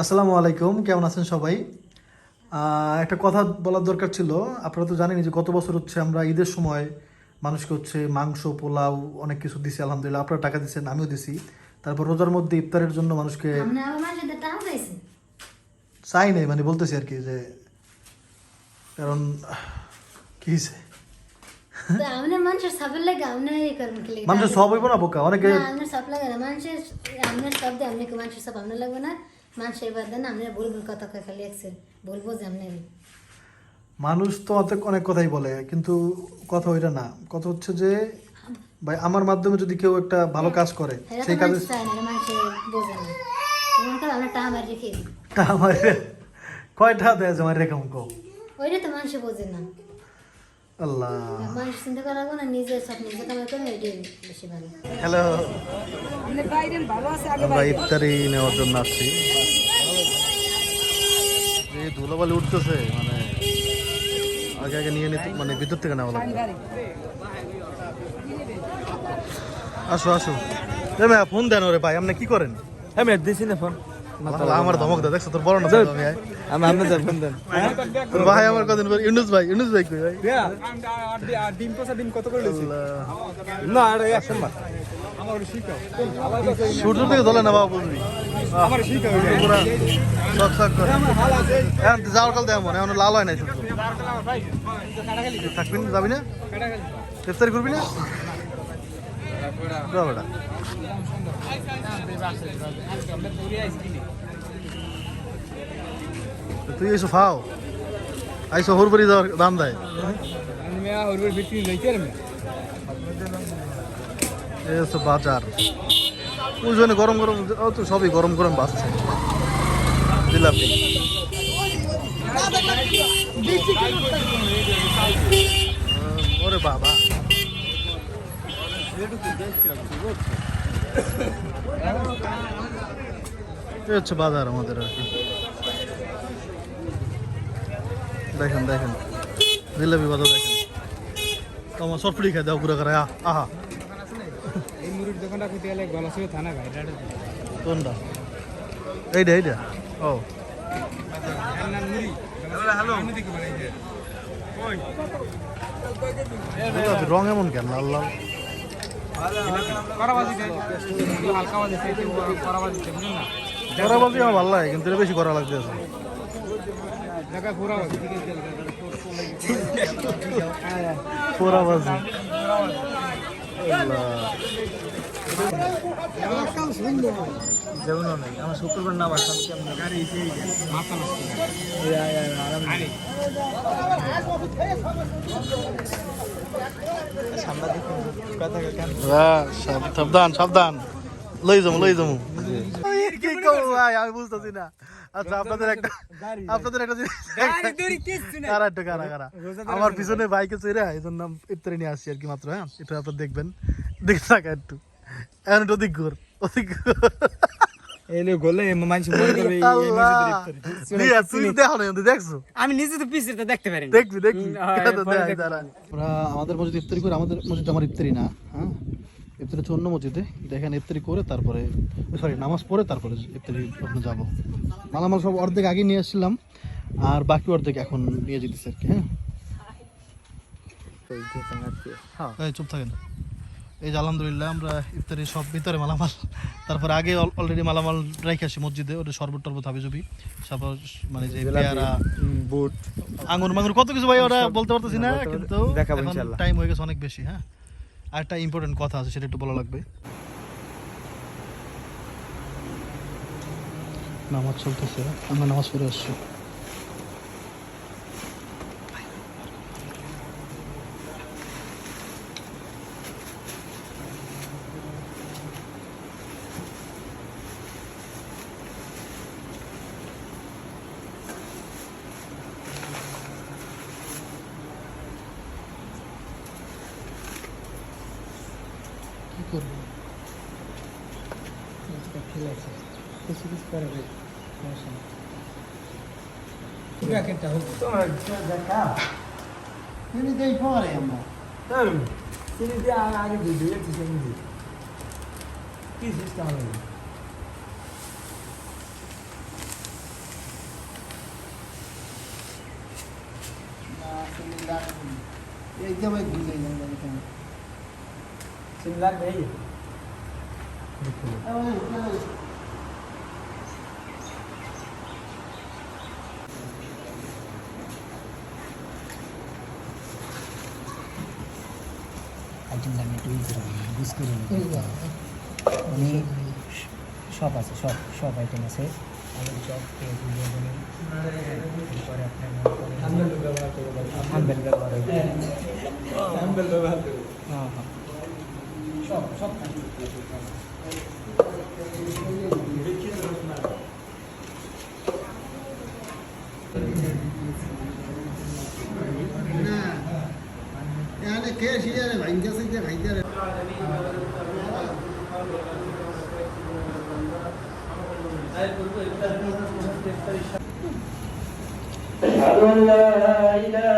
আসসালামু আলাইকুম কেমন আছেন সবাই? একটা কথা বলার দরকার ছিল। আপনারা তো জানেন যে গত বছর হচ্ছে আমরা ঈদের সময় মানুষকে হচ্ছে মাংস পোলাও অনেক কিছু দিছি আলহামদুলিল্লাহ। আপনারা টাকা দিচ্ছেন আমিও দিছি। তারপর রোজার মধ্যে ইফতারের জন্য মানুষকে চাই নাই মানে বলতেছি আর কি যে কারণ কি মানুষের মানুষের সব হইব না বোকা? অনেকে আপনার সব লাগে না। মানুষের সব দিয়ে আপনাকে মানুষের সব আপনার লাগবে না। মানুষের বাদ দেন আমরা ভুল ভুল কথা খালি বলব যে আপনার মানুষ তো অনেক অনেক কথাই বলে কিন্তু কথা ওইটা না। কথা হচ্ছে যে ভাই আমার মাধ্যমে যদি কেউ একটা ভালো কাজ করে সেই কাজে না না। টাকা মারি কয়টা দেয় আমার রেখে ওইটা তো মানুষে বোঝে না। আল্লাহ। মানুষ চিন্তা করা না নিজে সব নিজে কামাই করে এটাই বেশি ভালো। হ্যালো। আমরা ইফতারি নেওয়ার জন্য আসছি। যে ধুলোবালি উঠতেছে মানে আগে আগে নিয়ে নিতে মানে ভিতর থেকে নেওয়া লাগবে। আসো আসো। ফোন দেন ওরে ভাই আপনি কি করেন? হ্যাঁ দিছি না ফোন। আমার ধমক দে দেখছ তোর বড় না আমি আয়। আমি আমি যাই ফোন দেন। তোর ভাই আমার কদিন পর ইউনুস ভাই ইউনুস ভাই কই ভাই? ডিম পোসা ডিম কত করে লইছি আল্লাহ। না আরে সূর্য থেকে না বাবা বুঝবি আমার শিখা পুরা শক শক করে। এখন যাওয়ার কাল দেয় মনে এখন লাল হয় নাই সূর্য থাকবি না যাবি না? ইফতারি করবি না? তুই এসো ফাও আইসো হরবরি দাম দেয়। এসো বাজার। বুঝবে গরম গরম, ও তো সবই গরম গরম বাসছে জিলাপি ওরে বাবা। হচ্ছে বাজার আমাদের আর কি। দেখেন দেখেন। জিলাপি বাজার দেখেন। তোমার সরফড়ি খাই দাও পুরো করে আহ, আহা। এই মুড়ির দোকানটা খুঁজে গেলে গলাসিও থানা ভাই এটা কোনটা? এইটা এইটা। ও। রং এমন কেন লাল লাল? করাবাজি না আমার ভালো লাগে কিন্তু বেশি করা লাগছে যেমন নাই আমার শুক্রবার নাম আছে কেমন গাড়ি মাথা নষ্ট আরে। সাবধান সাবধান। লই যাব লই যাব। কি করব ভাই আমি বুঝতেছি না। আচ্ছা আপনাদের একটা আপনাদের একটা কারা একটু কারা কারা? আমার পিছনে বাইকে চড়ে এই জন্য ইফতারি নিয়ে আসছি আর কি মাত্র হ্যাঁ? এটা আপনার দেখবেন। দেখে থাকা একটু। এখন একটু অধিক ঘোর অধিক ঘোর। এলে গোলে মানুষ মনে করবে দেখছ? আমি নিজে তো পিছিয়ে দেখতে পারি দেখবি দেখবি। হ্যাঁ, আমাদের মসজিদ ইফতারি করে আমাদের মসজিদ আমার ইফতারি না হ্যাঁ? ইফতারি হচ্ছে অন্য মসজিদে। দেখেন ইফতারি করে তারপরে সরি নামাজ পড়ে তারপরে ইফতারি আপনি যাব। মালামাল সব অর্ধেক আগে নিয়ে আসছিলাম আর বাকি অর্ধেক এখন নিয়ে যেতেছে আর কি হ্যাঁ। এই চুপ থাকেন। এই যে আলহামদুলিল্লাহ আমরা ইফতারি সব ভিতরে মালামাল। তারপরে আগে অলরেডি মালামাল রেখে আসি মসজিদে ওটা শরবত টরবত হাবি জুবি তারপর মানে যে পেয়ারা বুট। আঙুর মাঙুর কত কিছু ভাই ওরা বলতে পারতেছি না কিন্তু টাইম হয়ে গেছে অনেক বেশি হ্যাঁ? আর একটা ইম্পর্টেন্ট কথা আছে সেটা একটু বলা লাগবে। নামাজ চলতেছে আমরা নামাজ পড়ে আসছি। কী করব? ফেলে আছে। কিছু কিছু করা যায় সমস্যা নেই। প্যাকেটটা হোক। তুমি দেই পরে আমরা। তুমি দিয়ে আগে ভিডিও একটু সেমনি কি সিস্টেম হবে? एकदमै गुजाइ जाँदैन করে মানে সব আছে সব সব আইটেম আছে। আলুর চপ পেঁয়াজ বেগুনি এরপরে আপনার হ্যান্ডেল ব্যবহার করে ভাই ব্যবহার হয় হ্যান্ডেল ব্যবহার করে হ্যাঁ হ্যাঁ। يعني كيش يا بعين قصدي بعين قصدي أشهد أن لا إله